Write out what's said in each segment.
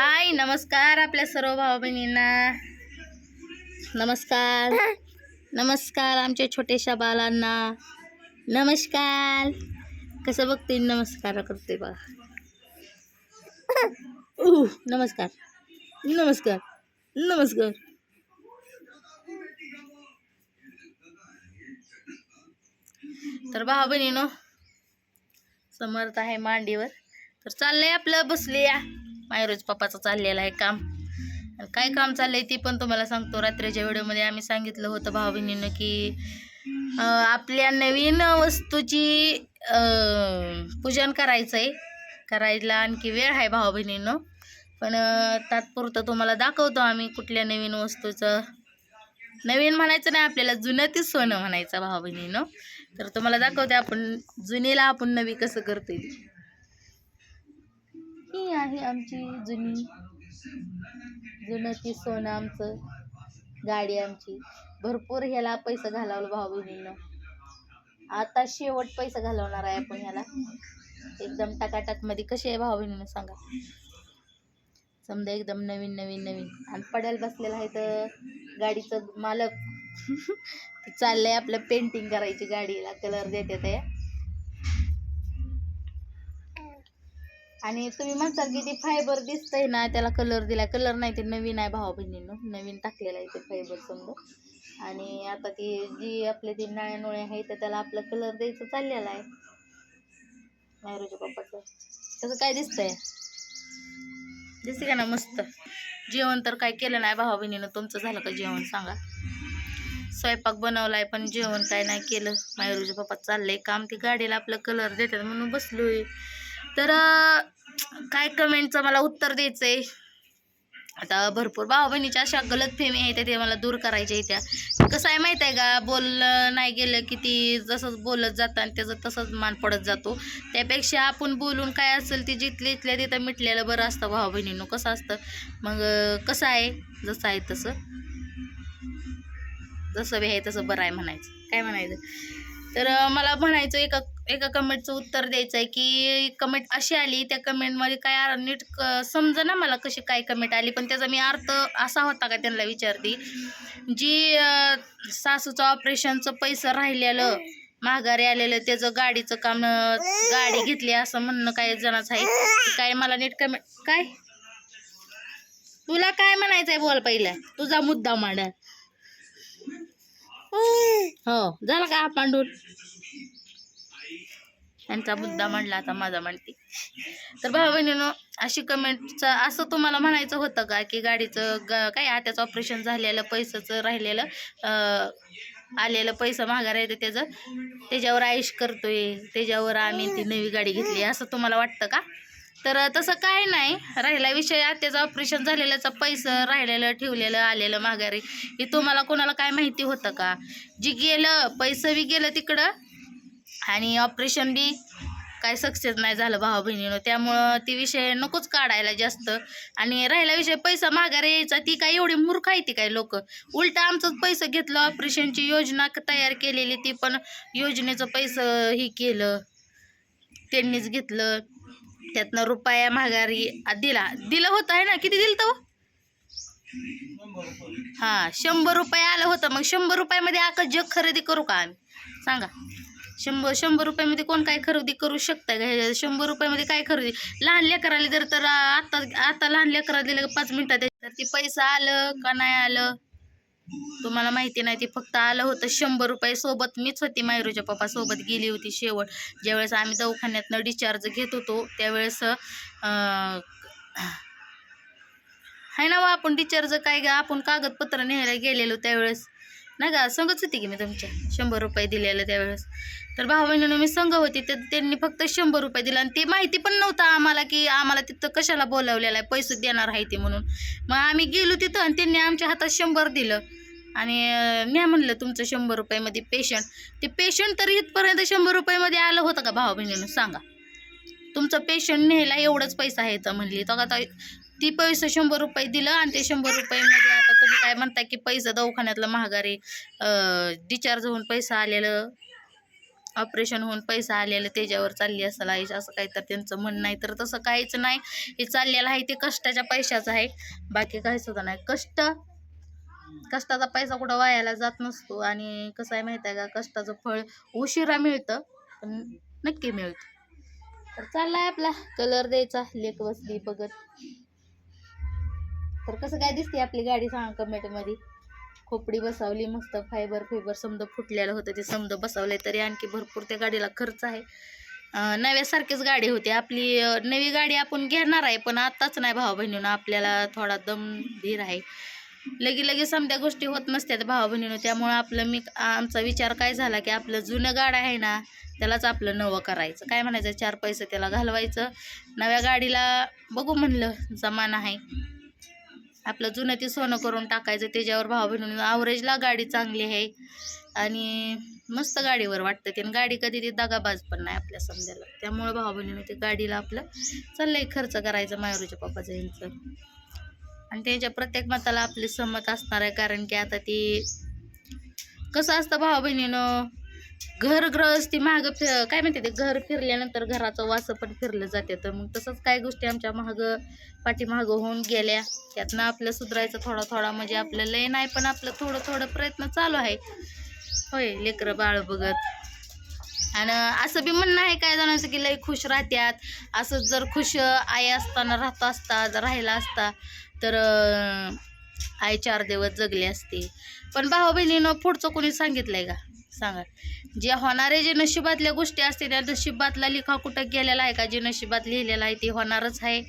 हाय नमस्कार आपल्या सर्व भाऊ बहिणींना नमस्कार. नमस्कार आमच्या छोट्याशा बालांना. नमस्कार. कसं बघते नमस्कार करते बघा. नमस्कार. नमस्कार. नमस्कार. तर भाऊ बहिणीनो समर्थ आहे मांडीवर. तर चाललंय आपलं बसले या. मायरोज पप्पाचं चाललेलं आहे काम. आणि काय काम चाललंय ते पण तुम्हाला सांगतो. रात्रीच्या व्हिडिओमध्ये आम्ही सांगितलं होतं भाऊ बहिणीनं की आपल्या नवीन वस्तूची पूजन करायचं आहे करायला आणखी वेळ आहे भाऊ बहिणीनं पण तात्पुरतं तुम्हाला दाखवतो आम्ही कुठल्या नवीन वस्तूचं. नवीन म्हणायचं नाही आपल्याला जुनं ते सोनं म्हणायचं भाऊ बहिणीनं तर तुम्हाला दाखवते आपण जुनीला आपण नवी कसं करतो ही आहे आमची जुनी जुनं ती सोनं आमचं गाडी आमची. भरपूर ह्याला पैसा घालवला भाऊ बहिणीनं आता शेवट पैसा घालवणार आहे आपण ह्याला. एकदम टाकाटाकमध्ये कशी आहे भाऊ बहिणीनं सांगा. समजा एकदम नवीन नवीन नवीन. आणि पडायला बसलेला आहे तर गाडीचं मालक. चाललंय आपलं पेंटिंग करायची गाडीला. कलर देते ते. आणि तुम्ही म्हणसाल की ती फायबर दिसतंय ना त्याला कलर दिलाय. कलर नाही ते नवीन आहे भावा बहिणीनं. नवीन टाकलेलं आहे ते फायबर समजा आणि आता ती जी आपले ती नळ्या नोळे आहे तर त्याला आपलं कलर द्यायचं चाललेला आहे. मायरूच्या पप्पाचं. तसं काय दिसतंय? दिसते का ना मस्त? जेवण तर काय केलं नाही भावा बहिणीनं. तुमचं झालं का जेवण सांगा? स्वयंपाक बनवलाय पण जेवण काय नाही केलं. मायरूच्या पप्पा चाललंय काम. ती गाडीला आपलं कलर देतात म्हणून बसलोय. तर काय कमेंटचं मला उत्तर द्यायचं आहे आता भरपूर भाऊ बहिणीच्या अशा गलत फेमी आहेत ते मला दूर करायच्या आहेत त्या. कसं आहे माहीत आहे का? बोललं नाही गेलं की ती जसंच बोलत जातं आणि त्याचं तसंच मान पडत जातो. त्यापेक्षा आपण बोलून काय असेल ती जिथल्या इथल्या तिथं मिटलेलं बरं असतं भाऊ बहिणीनं कसं असतं? मग कसं आहे? जसं आहे तसं. जसं बी आहे तसं बरं आहे म्हणायचं. काय म्हणायचं? तर मला म्हणायचं एका एका कमेंटचं उत्तर द्यायचं आहे की कमेंट अशी आली त्या कमेंटमध्ये काय नीट क समजा ना मला कशी काय कमेंट आली पण त्याचा मी अर्थ असा होता का त्यांना विचारते. जी सासूचं ऑपरेशनचं पैसं राहिलेलं माघारी आलेलं त्याचं गाडीचं काम गाडी घेतली असं म्हणणं काही जणाचं आहे काय मला नीट कमेंट काय? तुला काय म्हणायचंय बोल पहिला. तुझा मुद्दा मांडा हो झाला का पांडून यांचा मुद्दा मांडला आता माझा मांडते तर भाऊ बहिणीनं अशी कमेंटचं असं तुम्हाला म्हणायचं होतं का की गाडीचं ग काय आत्याचं ऑपरेशन झालेलं पैशाचं राहिलेलं आलेलं पैसा माघारा येते त्याचं त्याच्यावर आयुष करतोय त्याच्यावर आम्ही ती नवी गाडी घेतली असं तुम्हाला वाटतं का? तर तसं काय नाही. राहिला विषय आत्याचं ऑपरेशन झालेल्याचा पैसा राहिलेलं ठेवलेलं आलेलं माघारी. हे तुम्हाला कोणाला काय माहिती होतं का? जी गेलं पैसं बी गेलं तिकडं आणि ऑपरेशन बी काय सक्सेस नाही झालं भावा बहिणीनं. त्यामुळं ती विषय नकोच काढायला जास्त. आणि राहिला विषय पैसा माघारी यायचा ती काय एवढी मूर्ख आहे ती काय लोक. उलट आमचंच पैसं घेतलं ऑपरेशनची योजना तयार केलेली ती पण योजनेचं पैसं ही केलं. त्यांनीच घेतलं. त्यातनं रुपया माघारी दिला. दिलं होतं आहे ना? किती दिलं तो हां शंभर रुपये आलं होतं. मग शंभर रुपयामध्ये आका जग खरेदी करू का आम्ही? सांगा. शंभर शंभर रुपयामध्ये कोण काय खरेदी करू शकता का? हे शंभर रुपयामध्ये काय खरेदी? लहान लेकराला जर तर आता आता लहान लेकराला दिलं पाच मिनिटात तर ती पैसा आलं का नाही आलं? तुम्हाला माहिती नाही ती फक्त आलं होतं शंभर रुपये सोबत. मीच होती मायरूच्या पप्पा सोबत गेली होती शेवट. ज्यावेळेस आम्ही दवाखान्यातनं डिस्चार्ज घेत होतो त्यावेळेस आहे ना व आपण डिस्चार्ज काय गं? आपण कागदपत्र न्यायला गेलेलो त्यावेळेस. नाही का? संगच होती की मी तुमच्या. शंभर रुपये दिलेलं त्यावेळेस. तर भाऊ बहिणीनं मी संघ होती तर त्यांनी फक्त शंभर रुपये दिला आणि ते माहिती पण नव्हतं आम्हाला की आम्हाला तिथं कशाला बोलावलेलं आहे पैसे देणार आहे ते म्हणून. मग आम्ही गेलो तिथं आणि त्यांनी आमच्या हातात शंभर दिलं. आणि मी म्हणलं तुमचं शंभर रुपयामध्ये पेशंट ते पेशंट तर इथपर्यंत शंभर रुपयामध्ये आलं होतं का भाऊ बहिणीनं सांगा. तुमचं पेशंट न्यायला एवढंच पैसा आहे तर म्हणली. तर आता ती पैसे शंभर रुपये दिलं आणि ते शंभर रुपयेमध्ये आता तुम्ही काय म्हणता की पैसा दवाखान्यातलं महागारी डिचार्ज होऊन पैसा आलेलं ऑपरेशन होऊन पैसा आलेला त्याच्यावर चालली असेल आयुष असं काही तर त्यांचं म्हणणं नाही तर तसं काहीच नाही. हे चाललेलं आहे ते कष्टाच्या पैशाचं आहे. बाकी काही सुद्धा नाही. कष्ट कष्टाचा पैसा कुठं वायाला जात नसतो. आणि कसं आहे माहिती आहे का? कष्टाचं फळ उशिरा मिळतं पण नक्की मिळतं. तर चाललाय आपला. कलर द्यायचा लेख बसली बघत. तर कसं काय दिसते आपली गाडी सांगा कमेंटमध्ये खोपडी बसवली मस्त फायबर फायबर समजा फुटलेलं होतं ते समजा बसवलं तरी आणखी भरपूर त्या गाडीला खर्च आहे. नव्यासारखीच गाडी होती. आपली नवी गाडी आपण घेणार आहे पण आत्ताच नाही भाऊ बहिणीनं. आपल्याला थोडा दम धीर आहे. लगे लगे समध्या गोष्टी होत नसत्यात भाऊ बहिणीनं. त्यामुळं आपलं मी आमचा विचार काय झाला की आपलं जुनं गाडं आहे ना त्यालाच आपलं नवं करायचं. काय म्हणायचं? चार पैसे त्याला घालवायचं. नव्या गाडीला बघू म्हणलं जमाना आहे. आपलं जुनं ते सोनं करून टाकायचं त्याच्यावर भाव बहिणीनं आवरेजला गाडी चांगली आहे. आणि मस्त गाडीवर वाटतं ते. आणि गाडी कधी ती दगाबाज पण नाही आपल्या समजायला. त्यामुळं भाव बहिणीनं ते गाडीला आपलं चाललंय खर्च करायचं मायरूच्या पप्पाचं यांचं. आणि त्यांच्या प्रत्येक मताला आपली सहमत असणार आहे. कारण की आता ती कसं असतं भाव बहिणीनं घर गृहस्थी फिर काय म्हणते ते? घर फिरल्यानंतर घराचं वासं पण फिरलं जाते. तर मग तसंच काही गोष्टी आमच्या महाग पाठीमागं होऊन गेल्या. त्यातनं आपलं सुधारायचं थोडा थोडा म्हणजे आपलं लय नाही पण आपलं थोडं थोडं प्रयत्न चालू आहे. होय लेकरं बाळ बघत. आणि असं बी म्हणणं आहे काय जणांचं की लय खुश राहत्यात. असं जर खुश आई असताना राहत असता जर राहिला असता तर आई चार दिवस जगली असते. पण भाऊ बहिणीनं पुढचं कोणी सांगितलंय का? सांगा जे होणारे जे नशिबातल्या गोष्टी असते त्या नशिबातला लिखा कुठं गेलेला आहे का? जे नशिबात लिहिलेलं आहे ते होणारच आहे.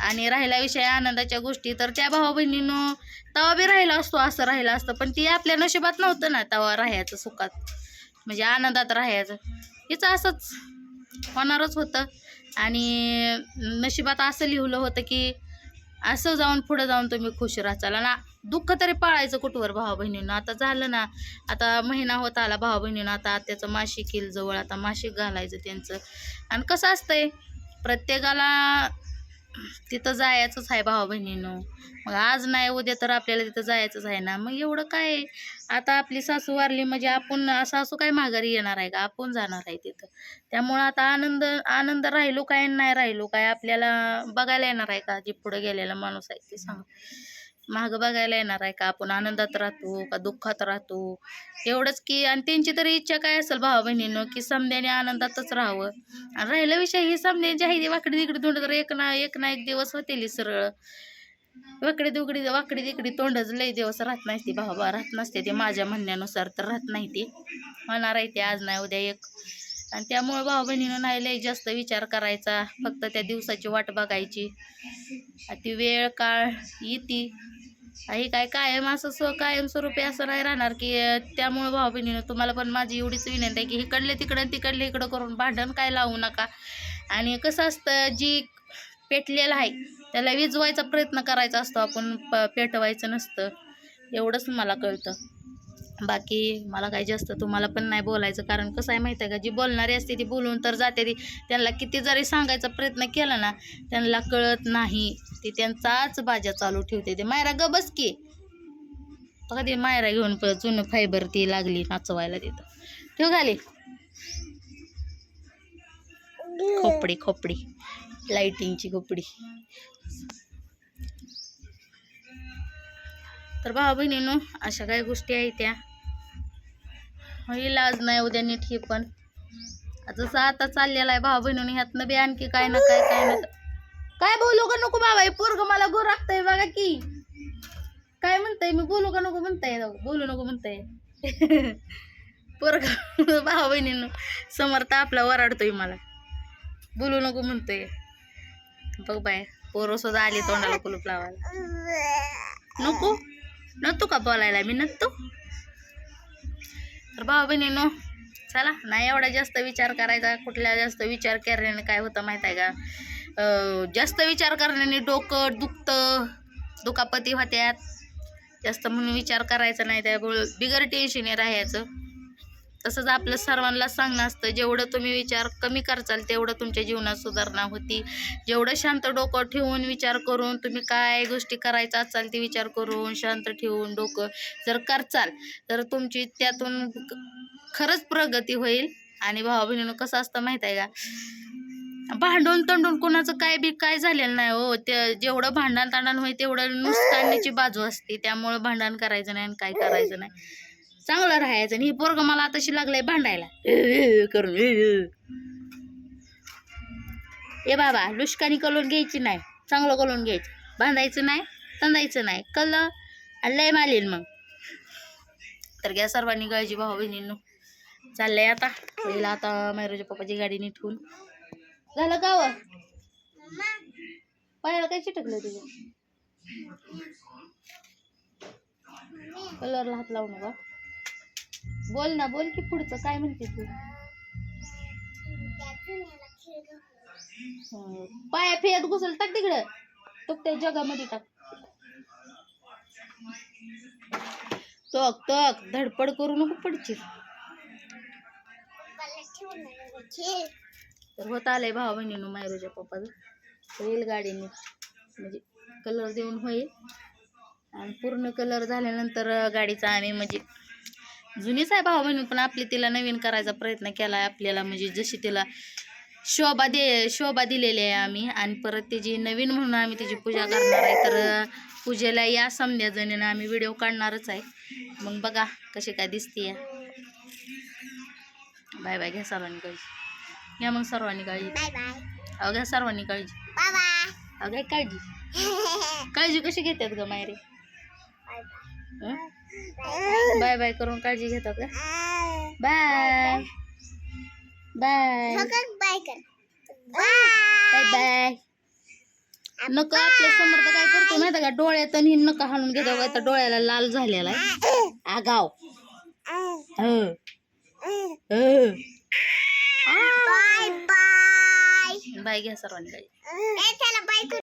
आणि राहिला विषय आनंदाच्या गोष्टी तर त्या भाऊ बहिणीनं तवा बी राहिला असतो असं राहिलं असतं. पण ती आपल्या नशिबात नव्हतं ना तवा राहायचं सुखात. म्हणजे आनंदात राहायचं. हिचं असंच होणारच होतं. आणि नशिबात असं लिहिलं होतं की असं जाऊन पुढं जाऊन तुम्ही खुश राहाल ना दुःख तरी पाळायचं कुठवर भाऊ बहिणीनं आता झालं ना आता महिना होत आला भाऊ बहिणीनं आता त्याचं मासिक येईल जवळ आता मासिक घालायचं त्यांचं. आणि कसं असतंय प्रत्येकाला तिथं जायचंच आहे भाऊ बहिणीनं. मग आज नाही उद्या तर आपल्याला तिथं जायचंच आहे ना. मग एवढं काय? आता आपली सासू वारली म्हणजे आपण सासू काय माघारी येणार आहे का? आपण जाणार आहे तिथं. त्यामुळं आता आनंद आनंद राहिलो काय आणि नाही राहिलो काय आपल्याला बघायला येणार आहे का? जे पुढं गेलेला माणूस आहे ते सांग. मागं बघायला येणार आहे का? आपण आनंदात राहतो का दुःखात राहतो? एवढंच की आणि त्यांची तरी इच्छा काय असेल भावा बहिणीनं की समद्याने आनंदातच राहावं. आणि राहिला विषय ही समध्याची आहे ती वाकडी तिकडे तोंड तर एक ना एक ना एक दिवस होतील सरळ. वाकडी दुकडी वाकडी तिकडी तोंडच लई दिवस राहत नाही ती भावा राहत नसते ते माझ्या म्हणण्यानुसार तर राहत नाही ती. होणार आहे ते आज नाही उद्या एक. आणि त्यामुळे भाऊ बहिणीनं नाही लई जास्त विचार करायचा फक्त त्या दिवसाची वाट बघायची. ती वेळ काळ येते. ही काय कायम असं स्व कायमस्वरूपी असं नाही राहणार की त्यामुळं त्यामुळे भाऊ बहिणीनं तुम्हाला पण माझी एवढीच विनंती आहे की इकडले तिकडं तिकडले इकडं करून भांडण काय लावू नका. आणि कसं असतं जी पेटलेलं आहे त्याला विजवायचा प्रयत्न करायचा असतो आपण प पेटवायचं नसतं. एवढंच मला कळतं. बाकी मला काही जास्त तुम्हाला पण नाही बोलायचं. कारण कसं आहे माहिती आहे का जी बोलणारी असते ती बोलून तर जाते ती. त्यांना किती जरी सांगायचा प्रयत्न केला ना त्यांना कळत नाही. ती त्यांचाच भाज्या चालू ठेवते ते. मायरा ग बस की. कधी मायरा घेऊन प जुनं फायबर ती लागली नाचवायला तिथं. ठेव घाली खोपडी खोपडी. लाईटिंगची खोपडी. तर भाऊ बहिणीनो अशा काही गोष्टी आहेत त्या. इलाज नाही उद्या नीट हे पण. जसं आता चाललेला आहे भाऊ बहिणीने ह्यातनं बी आणखी काय ना काय काय ना काय. बोलू का नको बाबा हे पोरग मला गो राखतय बघा की. काय म्हणताय मी बोलू का नको म्हणताय? बोलू नको म्हणताय. पोरग भाऊ बहिणीनं समर्थ आपला वराडतोय मला. बोलू नको म्हणतोय. बघ बाय पोरं सुद्धा आली तोंडाला कुलूप लावायला. नको. नव्हतो का बोलायला? मी नसतो तर भाऊ बहिणीनो चला नाही एवढा जास्त विचार करायचा कुठल्या जास्त विचार करण्याने काय होतं माहीत आहे का? जास्त विचार करण्याने डोकं दुखतं दुखापती होत्यात. जास्त म्हणून विचार करायचा नाही त्यामुळं बिगर टेन्शने राहायचं. तसंच आपलं सर्वांना सांगणं असतं जेवढं तुम्ही विचार कमी करचाल तेवढं तुमच्या जीवनात सुधारणा होती. जेवढं शांत डोकं ठेवून विचार करून तुम्ही काय गोष्टी करायचा असाल ते विचार करून शांत ठेवून डोकं जर करचाल तर तुमची त्यातून खरंच प्रगती होईल. आणि भावा बहिणीनं कसं असतं माहीत आहे का? भांडून तंडून कोणाचं काय बी काय झालेलं नाही हो. ते जेवढं भांडण तांडण होईल तेवढं नुसकाण्याची बाजू असते. त्यामुळं भांडण करायचं नाही आणि काय करायचं नाही. चांगलं राहायचं आणि ही पोरग मला आताशी लागलंय भांडायला. करून ए बाबा लुष्कानी कलून घ्यायची नाही. चांगलं कलून घ्यायचं. बांधायचं नाही तंदायचं नाही. कल आणि लय मालीन मग. तर घ्या सर्वांनी काळजी भाऊ बहिणींनो. चाललंय आता. पहिला आता मायरोच्या पप्पाची गाडी नीटून झालं का व? पायाला काय चिटकलं तुझं कलरला हात लावू नका बोल ना बोल की पुढचं काय म्हणते तू? पाया फिरत घुसल टाक तिकडं. टोक त्या जगामध्ये टाक. टोक टोक धडपड करू नको पडची तर होत आलंय भावा बहिणीनं मायरूच्या पप्पाचं. रेलगाडीने म्हणजे कलर देऊन होईल. आणि पूर्ण कलर झाल्यानंतर गाडीचा आम्ही म्हणजे जुनीच आहे भावा बहिणी पण आपली तिला नवीन करायचा प्रयत्न केला आहे आपल्याला म्हणजे जशी तिला शोभा दे शोभा दिलेली आहे आम्ही आणि परत त्याची नवीन म्हणून आम्ही त्याची पूजा करणार आहे. तर पूजेला या समध्या जणीनं आम्ही व्हिडिओ काढणारच आहे. मग बघा कशी काय दिसते बाय बाय घ्या सर्वांनी काळजी. घ्या मग सर्वांनी काळजी. Bye bye. अहो घ्या सर्वांनी काळजी. अहो घ्या काळजी. काळजी कशी घेतात ग मायरे? बाय हं? बाय करून काळजी घेतात का बाय. बाय. बाय कर. Bye bye. नका आपल्या समर्थ काय करतो माहिती का? डोळ्यात आणि नका हाणून घेतो का तर डोळ्याला लाल झालेला आहे. आगाव. हं. हं. बाय. बाय बाय घ्या सर्वांनी बाय